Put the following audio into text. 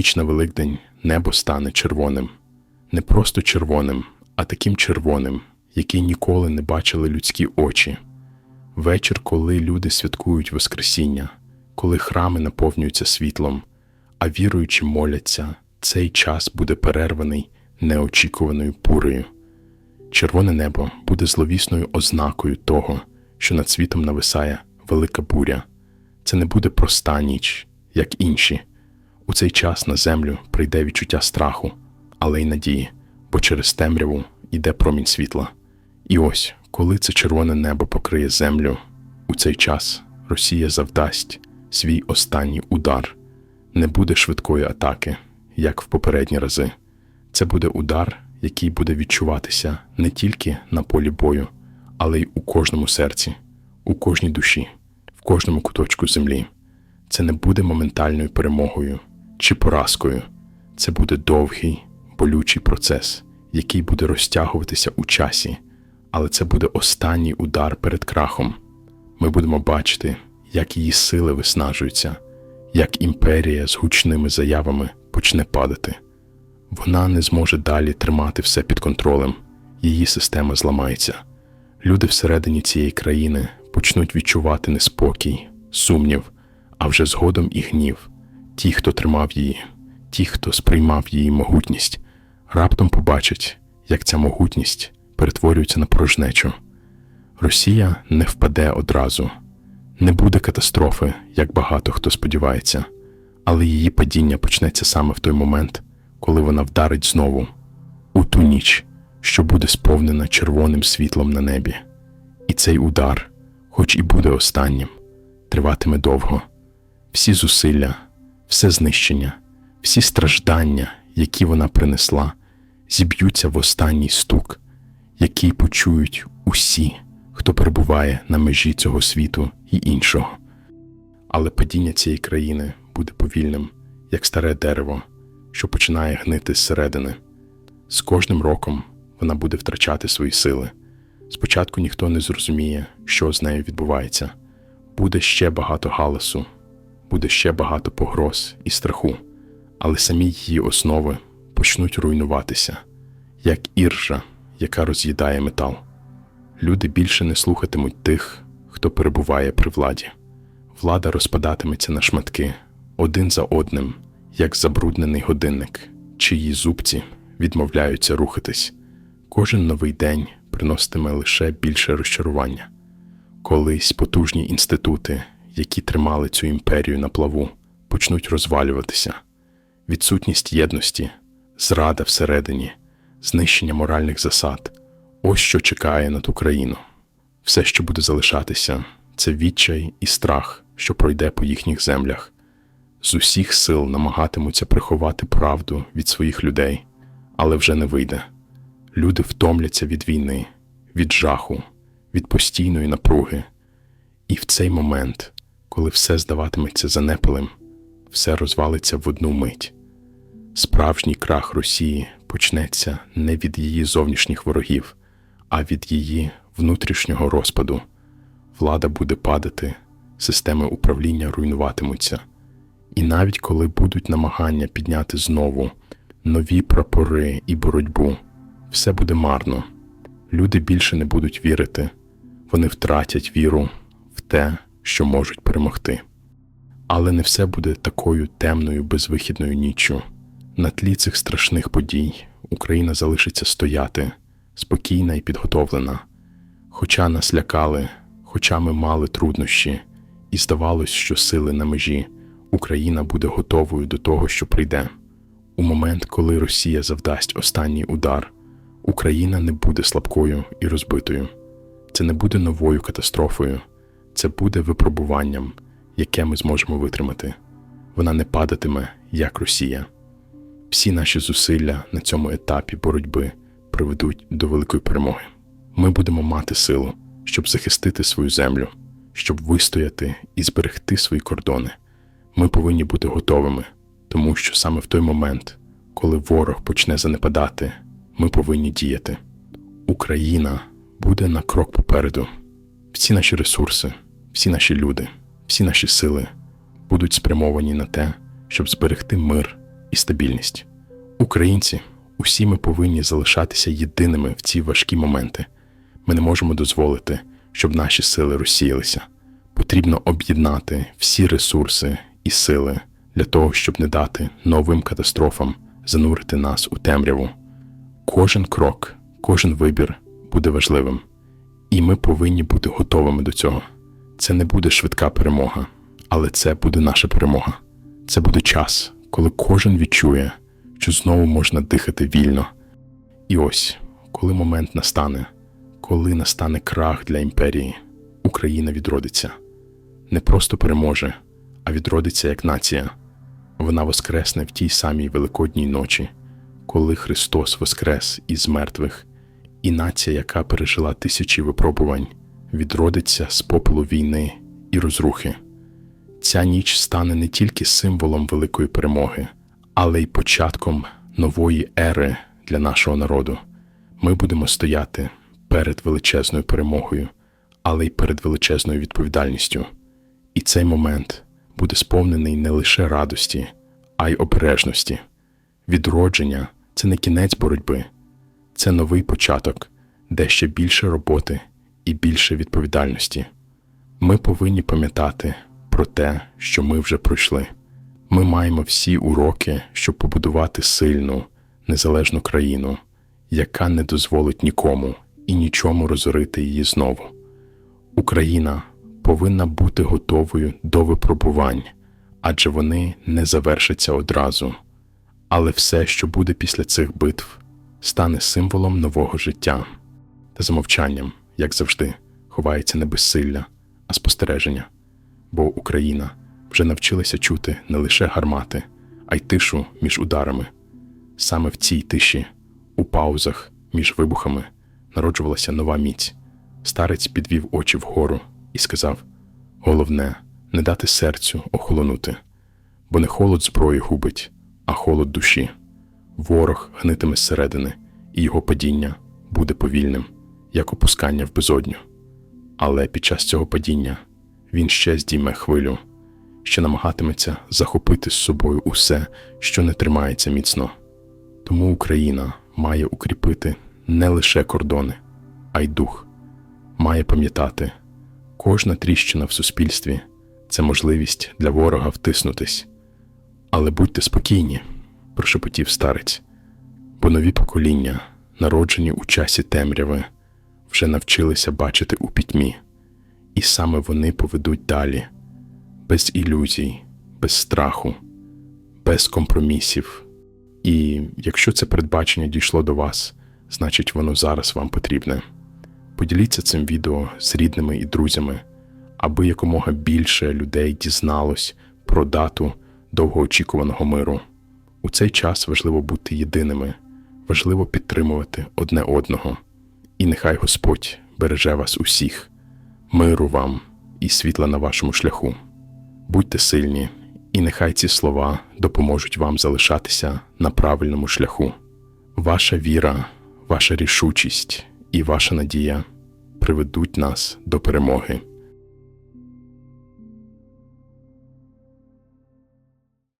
ніч на Великдень небо стане червоним. Не просто червоним, а таким червоним, який ніколи не бачили людські очі. Вечір, коли люди святкують Воскресіння, коли храми наповнюються світлом, а віруючі моляться, цей час буде перерваний неочікуваною бурею. Червоне небо буде зловісною ознакою того, що над світом нависає велика буря. Це не буде проста ніч, як інші. У цей час на землю прийде відчуття страху, але й надії, бо через темряву йде промінь світла. І ось, коли це червоне небо покриє землю, у цей час Росія завдасть свій останній удар. Не буде швидкої атаки, як в попередні рази. Це буде удар, який буде відчуватися не тільки на полі бою, але й у кожному серці, у кожній душі, в кожному куточку землі. Це не буде моментальною перемогою чи поразкою. Це буде довгий, болючий процес, який буде розтягуватися у часі, але це буде останній удар перед крахом. Ми будемо бачити, як її сили виснажуються, як імперія з гучними заявами почне падати. Вона не зможе далі тримати все під контролем, її система зламається. Люди всередині цієї країни почнуть відчувати неспокій, сумнів, а вже згодом і гнів. Ті, хто тримав її, ті, хто сприймав її могутність, раптом побачать, як ця могутність перетворюється на порожнечу. Росія не впаде одразу, не буде катастрофи, як багато хто сподівається, але її падіння почнеться саме в той момент, коли вона вдарить знову у ту ніч, що буде сповнена червоним світлом на небі. І цей удар, хоч і буде останнім, триватиме довго. Всі зусилля, все знищення, всі страждання, які вона принесла, зіб'ються в останній стук, який почують усі, хто перебуває на межі цього світу і іншого. Але падіння цієї країни буде повільним, як старе дерево, що починає гнити зсередини. З кожним роком вона буде втрачати свої сили. Спочатку ніхто не зрозуміє, що з нею відбувається. Буде ще багато галасу, буде ще багато погроз і страху, але самі її основи почнуть руйнуватися, як іржа, яка роз'їдає метал. Люди більше не слухатимуть тих, хто перебуває при владі. Влада розпадатиметься на шматки один за одним, як забруднений годинник, чиї зубці відмовляються рухатись. Кожен новий день приноситиме лише більше розчарування. Колись потужні інститути, які тримали цю імперію на плаву, почнуть розвалюватися. Відсутність єдності, зрада всередині, знищення моральних засад ось що чекає над Україну. Все, що буде залишатися, це відчай і страх, що пройде по їхніх землях. З усіх сил намагатимуться приховати правду від своїх людей, але вже не вийде. Люди втомляться від війни, від жаху, від постійної напруги. І в цей момент, коли все здаватиметься занепалим, все розвалиться в одну мить. Справжній крах Росії почнеться не від її зовнішніх ворогів, а від її внутрішнього розпаду. Влада буде падати, системи управління руйнуватимуться. І навіть коли будуть намагання підняти знову нові прапори і боротьбу, все буде марно. Люди більше не будуть вірити, вони втратять віру в те, що можуть перемогти. Але не все буде такою темною безвихідною ніччю. На тлі цих страшних подій Україна залишиться стояти, спокійна і підготовлена. Хоча нас лякали, хоча ми мали труднощі, і здавалось, що сили на межі, Україна буде готовою до того, що прийде. У момент, коли Росія завдасть останній удар, Україна не буде слабкою і розбитою. Це не буде новою катастрофою, це буде випробуванням, яке ми зможемо витримати. Вона не падатиме, як Росія. Всі наші зусилля на цьому етапі боротьби приведуть до великої перемоги. Ми будемо мати силу, щоб захистити свою землю, щоб вистояти і зберегти свої кордони. Ми повинні бути готовими, тому що саме в той момент, коли ворог почне занепадати, ми повинні діяти. Україна буде на крок попереду. Всі наші ресурси, всі наші люди, всі наші сили будуть спрямовані на те, щоб зберегти мир і стабільність. Українці, усі ми повинні залишатися єдиними в ці важкі моменти. Ми не можемо дозволити, щоб наші сили розсіялися. Потрібно об'єднати всі ресурси і сили для того, щоб не дати новим катастрофам занурити нас у темряву. Кожен крок, кожен вибір буде важливим, і ми повинні бути готовими до цього. Це не буде швидка перемога, але це буде наша перемога. Це буде час, коли кожен відчує, що знову можна дихати вільно. І ось, коли момент настане, коли настане крах для імперії, Україна відродиться. Не просто переможе, а відродиться як нація. Вона воскресне в тій самій великодній ночі, коли Христос воскрес із мертвих, і нація, яка пережила тисячі випробувань, відродиться з попелу війни і розрухи. Ця ніч стане не тільки символом великої перемоги, але й початком нової ери для нашого народу. Ми будемо стояти перед величезною перемогою, але й перед величезною відповідальністю. І цей момент буде сповнений не лише радості, а й обережності. Відродження це не кінець боротьби, це новий початок, де ще більше роботи і більше відповідальності. Ми повинні пам'ятати про те, що ми вже пройшли. Ми маємо всі уроки, щоб побудувати сильну, незалежну країну, яка не дозволить нікому і нічому розорити її знову. Україна повинна бути готовою до випробувань, адже вони не завершаться одразу. Але все, що буде після цих битв, стане символом нового життя. Та за мовчанням, як завжди, ховається не безсилля, а спостереження. Бо Україна вже навчилася чути не лише гармати, а й тишу між ударами. Саме в цій тиші, у паузах між вибухами, народжувалася нова міць. Старець підвів очі вгору і сказав: Головне, не дати серцю охолонути, бо не холод зброї губить, а холод душі. Ворог гнитиме зсередини, і його падіння буде повільним, як опускання в безодню. Але під час цього падіння він ще здійме хвилю, ще намагатиметься захопити з собою усе, що не тримається міцно. Тому Україна має укріпити не лише кордони, а й дух, має пам'ятати, кожна тріщина в суспільстві це можливість для ворога втиснутись. Але будьте спокійні, прошепотів старець, бо нові покоління, народжені у часі темряви, вже навчилися бачити у пітьмі, і саме вони поведуть далі, без ілюзій, без страху, без компромісів. І якщо це передбачення дійшло до вас, значить воно зараз вам потрібне. Поділіться цим відео з рідними і друзями, аби якомога більше людей дізналось про дату довгоочікуваного миру. У цей час важливо бути єдиними, важливо підтримувати одне одного, і нехай Господь береже вас усіх, миру вам і світла на вашому шляху. Будьте сильні, і нехай ці слова допоможуть вам залишатися на правильному шляху. Ваша віра, ваша рішучість і ваша надія приведуть нас до перемоги.